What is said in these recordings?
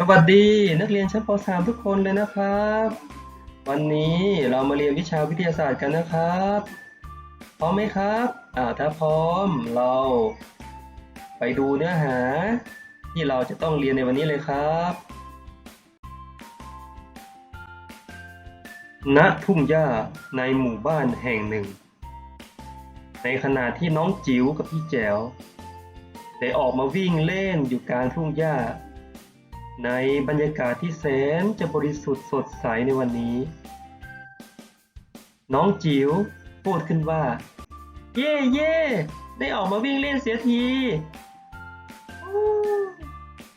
สวัสดีนักเรียนชั้นป .3 ทุกคนเลยนะครับ วันนี้เรามาเรียนวิชาวิทยาศาสตร์กันนะครับ พร้อมไหมครับอ่าถ้าพร้อมเรา ไปดูเนื้อหา ที่เราจะต้องเรียนในวันนี้เลยครับณทุ่งหญ้าในหมู่บ้านแห่งหนึ่ง ในขณะที่น้องจิ๋วกับพี่แจ๋วได้ออกมาวิ่งเล่นอยู่กลางทุ่งหญ้า ในบรรยากาศที่แสนจะบริสุทธิ์สดใสในวันนี้ น้องจิ๋วพูดขึ้นว่า เย่เย่ได้ออกมาวิ่งเล่นเสียที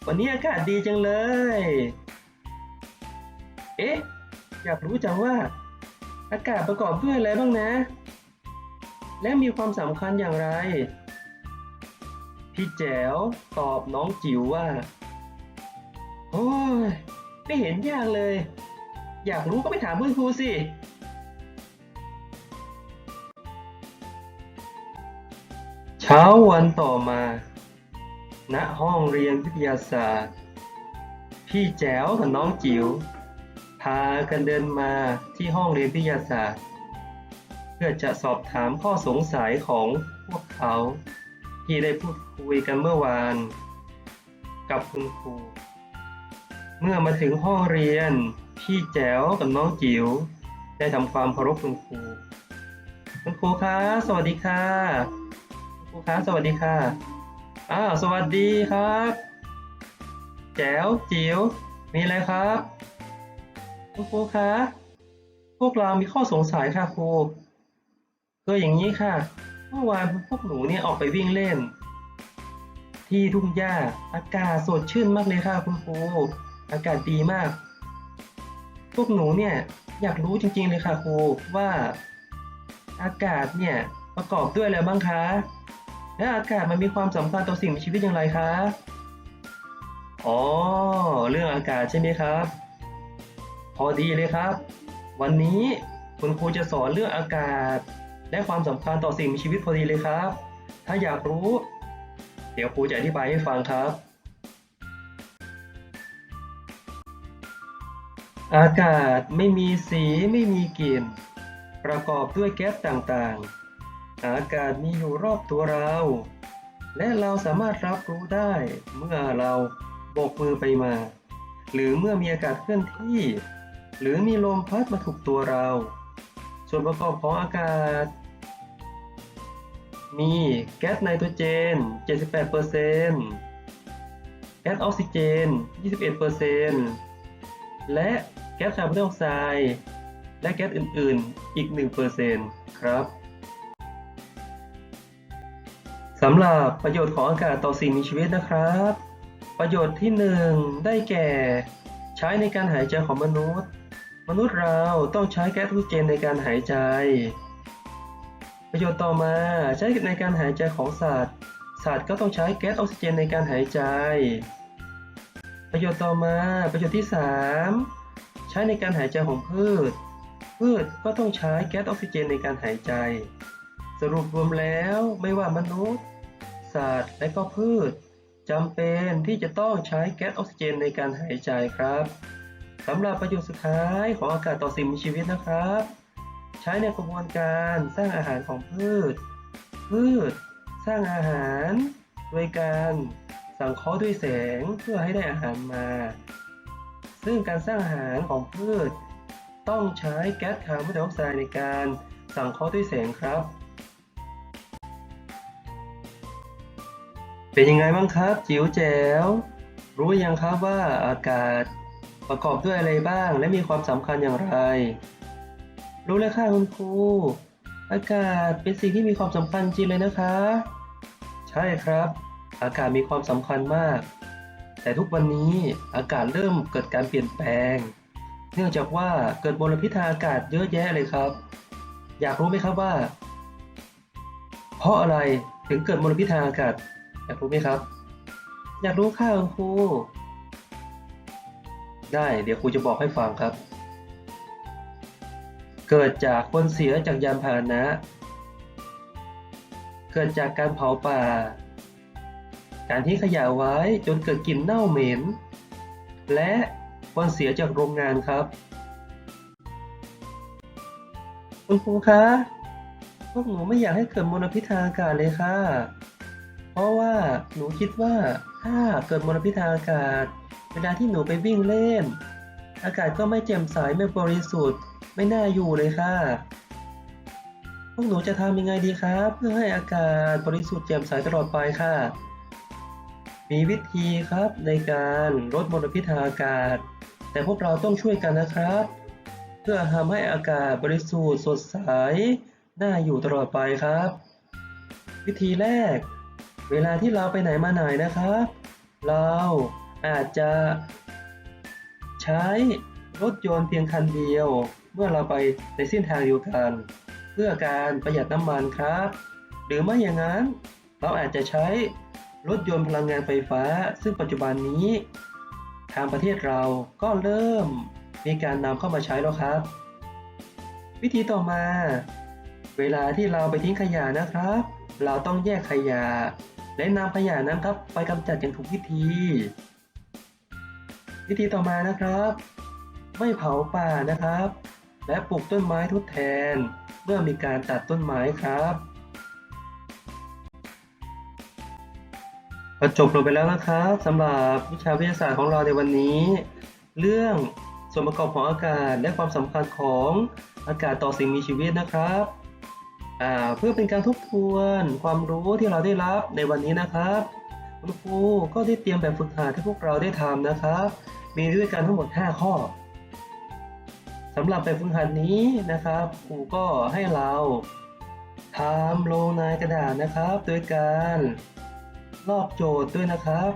วันนี้อากาศดีจังเลย เอ๊ะ อยากรู้จังว่า อากาศประกอบด้วยอะไรบ้างนะ และมีความสำคัญอย่างไร พี่แจ๋วตอบน้องจิ๋วว่า โอ้ยไม่เห็นยากเลย อยากรู้ก็ไปถามคุณครูสิ เช้าวันต่อมา ณห้องเรียนวิทยาศาสตร์ พี่แจ๋วกับน้องจิ๋วพากันเดินมาที่ห้องเรียนวิทยาศาสตร์ เพื่อจะสอบถามข้อสงสัยของพวกเขา ที่ได้พูดคุยกันเมื่อวาน กับคุณครู เมื่อมาถึงห้องเรียน พี่แจ๋วกับน้องจิ๋วได้ทำความเคารพคุณครูคุณครูคะสวัสดีค่ะคุณครูคะสวัสดีค่ะอ้าวสวัสดีครับ แจ๋วจิ๋วมีอะไรครับคุณครูคะพวกเรามีข้อสงสัยค่ะครูคืออย่างนี้ค่ะเมื่อวานพวกหนูเนี่ยออกไปวิ่งเล่น ที่ทุ่งหญ้าอากาศสดชื่นมากเลยค่ะคุณครู อากาศดีมาก พวกหนูเนี่ยอยากรู้จริงๆเลยค่ะครูว่าอากาศเนี่ยประกอบด้วยอะไรบ้างคะ และอากาศมันมีความสำคัญต่อสิ่งมีชีวิตอย่างไรคะ อ๋อ เรื่องอากาศใช่ไหมครับ พอดีเลยครับ วันนี้คุณครูจะสอนเรื่องอากาศ และความสำคัญต่อสิ่งมีชีวิตพอดีเลยครับ ถ้าอยากรู้ เดี๋ยวครูจะอธิบายให้ฟังครับ อากาศไม่มีสีไม่มีกลิ่น ประกอบด้วยแก๊สต่างๆ อากาศมีอยู่รอบตัวเรา และเราสามารถรับรู้ได้เมื่อเราโบกมือไปมา หรือเมื่อมีอากาศเคลื่อนที่ หรือมีลมพัดมาถูกตัวเรา ส่วนประกอบของอากาศ มีแก๊สไนโตรเจน 78%แก๊สออกซิเจน 21%และ ก๊สคาร์บอนไดออกไซด์และแก๊สอื่น ๆ อีก 1%ครับสำหรับประโยชน์ของอากาศต่อสิ่งมีชีวิตนะครับ ประโยชน์ที่ 1 ได้แก่ ใช้ในการหายใจของมนุษย์ มนุษย์เราต้องใช้แก๊สออกซิเจนในการหายใจ ประโยชน์ต่อมาใช้ในการหายใจของสัตว์ สัตว์ก็ต้องใช้แก๊สออกซิเจนในการหายใจ ประโยชน์ต่อมาประโยชน์ที่ 3 ใช้ในการหายใจของพืช พืชก็ต้องใช้แก๊สออกซิเจนในการหายใจ สรุปรวมแล้วไม่ว่ามนุษย์ สัตว์และก็พืชจำเป็นที่จะต้องใช้แก๊สออกซิเจนในการหายใจครับสำหรับประโยชน์สุดท้ายของอากาศต่อสิ่งมีชีวิตนะครับ ใช้ในกระบวนการสร้างอาหารของพืช พืช สร้างอาหาร โดยการสังเคราะห์ด้วยแสงเพื่อให้ได้อาหารมา ซึ่งการสร้างอาหารของพืช ต้องใช้แก๊สคาร์บอนไดออกไซด์ในการสังเคราะห์ด้วยแสงครับ เป็นยังไงบ้างครับ จิ๋วแจ๋ว รู้ยังครับว่าอากาศประกอบด้วยอะไรบ้าง และมีความสำคัญอย่างไร รู้แล้วค่ะคุณครู อากาศเป็นสิ่งที่มีความสำคัญจริงเลยนะคะ ใช่ครับ อากาศมีความสำคัญมาก แต่ทุกวันนี้อากาศเริ่มเกิดการเปลี่ยนแปลง เนื่องจากว่าเกิดมลพิษทางอากาศเยอะแยะเลยครับ อยากรู้ไหมครับว่า เพราะอะไรถึงเกิดมลพิษทางอากาศ อยากรู้ไหมครับ อยากรู้ค่ะคุณครูได้เดี๋ยวครูจะบอกให้ฟังครับ เกิดจากผลเสียจากยานพาหนะ เกิดจากการเผาป่า การทิ้งขยะไว้จนเกิดกลิ่นเน่าเหม็น และควันเสียจากโรงงานครับ คุณครูคะพวกหนูไม่อยากให้เกิดมลพิษทางอากาศเลยค่ะ เพราะว่าหนูคิดว่าถ้าเกิดมลพิษทางอากาศ เวลาที่หนูไปวิ่งเล่น อากาศก็ไม่แจ่มใสไม่บริสุทธิ์ ไม่น่าอยู่เลยค่ะ พวกหนูจะทำยังไงดีครับ เพื่อให้อากาศบริสุทธิ์แจ่มใสตลอดไปค่ะ มีวิธีครับในการลดมลพิษทางอากาศ แต่พวกเราต้องช่วยกันนะครับ เพื่อทำให้อากาศบริสุทธิ์สดใสน่าอยู่ตลอดไปครับ วิธีแรก เวลาที่เราไปไหนมาไหนนะครับ เราอาจจะใช้รถยนต์เพียงคันเดียว เมื่อเราไปในเส้นทางเดียวกัน เพื่อการประหยัดน้ำมันครับ หรือไม่อย่างนั้น เราอาจจะใช้ รถยนต์พลังงานไฟฟ้า ซึ่งปัจจุบันนี้ ทางประเทศเราก็เริ่มมีการนำเข้ามาใช้แล้วครับ วิธีต่อมา เวลาที่เราไปทิ้งขยะนะครับ เราต้องแยกขยะ และนำขยะนั้นครับ ไปกำจัดอย่างถูกวิธี วิธีต่อมานะครับ ไม่เผาป่านะครับ และปลูกต้นไม้ทดแทน เมื่อมีการตัดต้นไม้ครับ ก็จบลงไปแล้วนะครับสำหรับวิชาวิทยาศาสตร์ของเราในวันนี้ เรื่องส่วนประกอบของอากาศและความสำคัญของอากาศต่อสิ่งมีชีวิตนะครับเพื่อเป็นการทบทวนความรู้ที่เราได้รับในวันนี้นะครับคุณครูก็ได้เตรียมแบบฝึกหัดให้พวกเราได้ทำนะครับ มีด้วยกันทั้งหมด 5 ข้อสำหรับแบบฝึกหัดนี้นะครับครูก็ให้เราทำลงในกระดาษนะครับ โดยการ ลอกโจทย์ด้วยนะครับ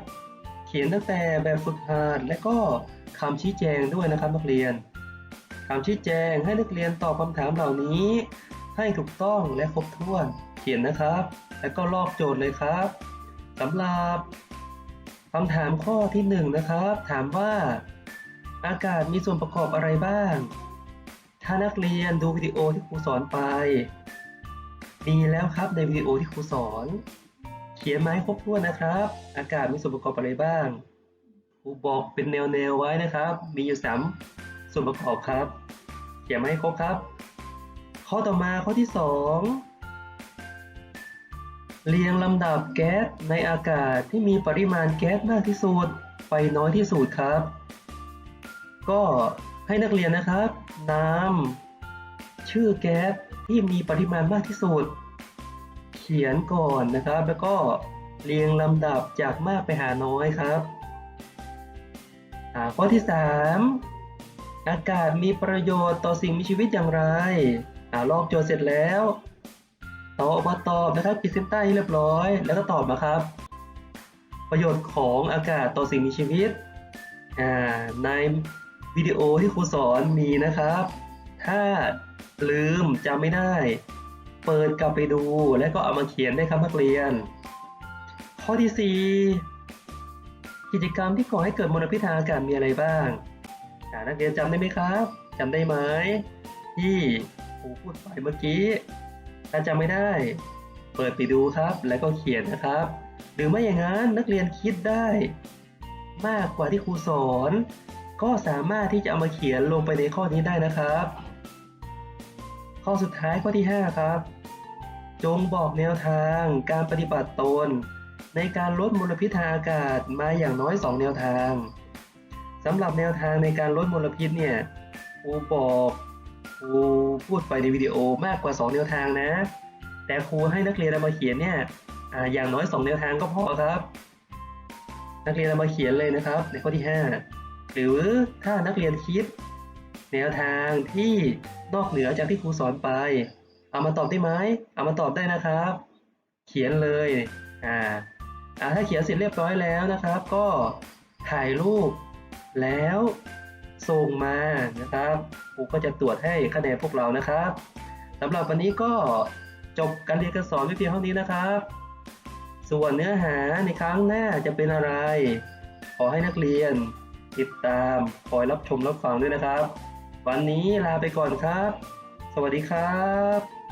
เขียนตั้งแต่แบบฝึกหัดและก็คำชี้แจงด้วยนะครับนักเรียนคำชี้แจงให้นักเรียนตอบคำถามเหล่านี้ ให้ถูกต้องและครบถ้วน เขียนนะครับ แล้วก็ลอกโจทย์เลยครับสำหรับคำถามข้อที่หนึ่งนะครับ ถามว่า อากาศมีส่วนประกอบอะไรบ้าง ถ้านักเรียนดูวิดีโอที่ครูสอนไปมีแล้วครับในวิดีโอที่ครูสอน ขียนไม้ครบถ้วนนะครับ อากาศมีส่วนประกอบอะไรบ้างครูบอกเป็นแนวๆไว้นะครับ มีอยู่สามส่วนประกอบครับ เขียนไม้ครบครับ ข้อต่อมาข้อที่สองเรียงลำดับแก๊สในอากาศที่มีปริมาณแก๊สมากที่สุดไปน้อยที่สุดครับ ก็ให้นักเรียนนะครับนำชื่อแก๊สที่มีปริมาณมากที่สุด ขียนก่อนนะครับ แล้วก็เรียงลำดับจากมากไปหาน้อยครับข้อที่ 3 อากาศมีประโยชน์ต่อสิ่งมีชีวิตอย่างไรอาลอกโจทย์เสร็จแล้วตอบมาตอบนะครับขีดเส้นใต้เรียบร้อย แล้วก็ตอบมาครับ ประโยชน์ของอากาศต่อสิ่งมีชีวิตในวิดีโอที่ครูสอนมีนะครับ ถ้าลืมจำไม่ได้ เปิดกลับไปดูแล้วก็เอามาเขียนได้ครับนักเรียน ข้อที่ 4 กิจกรรมที่ก่อให้เกิดมลพิษทางอากาศมีอะไรบ้างนักเรียนจำได้ไหมครับจำได้ไหมที่ครูพูดไปเมื่อกี้ ถ้าจำไม่ได้ เปิดไปดูครับแล้วก็เขียนนะครับ หรือไม่อย่างนั้นนักเรียนคิดได้ มากกว่าที่ครูสอน ก็สามารถที่จะเอามาเขียนลงไปในข้อนี้ได้นะครับ ข้อสุดท้ายข้อที่ 5 ครับ จงบอกแนวทางการปฏิบัติตน ในการลดมลพิษทางอากาศมาอย่างน้อย 2 แนวทางสำหรับแนวทางในการลดมลพิษเนี่ยครูบอกครูพูดไปในวิดีโอมากกว่า 2 แนวทางนะ แต่ครูให้นักเรียนเอามาเขียนเนี่ยออย่างน้อย 2 แนวทางก็พอครับ นักเรียนเอามาเขียนเลยนะครับ ในข้อที่ 5 หรือถ้านักเรียนคิด แนวทางที่นอกเหนือจากที่ครูสอนไป เอามาตอบได้ไหมเอามาตอบได้นะครับ เขียนเลยอ่าอ่าถ้าเขียนเสร็จเรียบร้อยแล้วนะครับ ก็ถ่ายรูปแล้วส่งมานะครับครูก็จะตรวจให้คะแนนพวกเรานะครับสำหรับวันนี้ก็จบการเรียนการสอนไว้เพียงเท่านี้นะครับ ส่วนเนื้อหาในครั้งหน้าจะเป็นอะไร ขอให้นักเรียน ติดตามคอยรับชมรับฟังด้วยนะครับ วันนี้ลาไปก่อนครับ สวัสดีครับ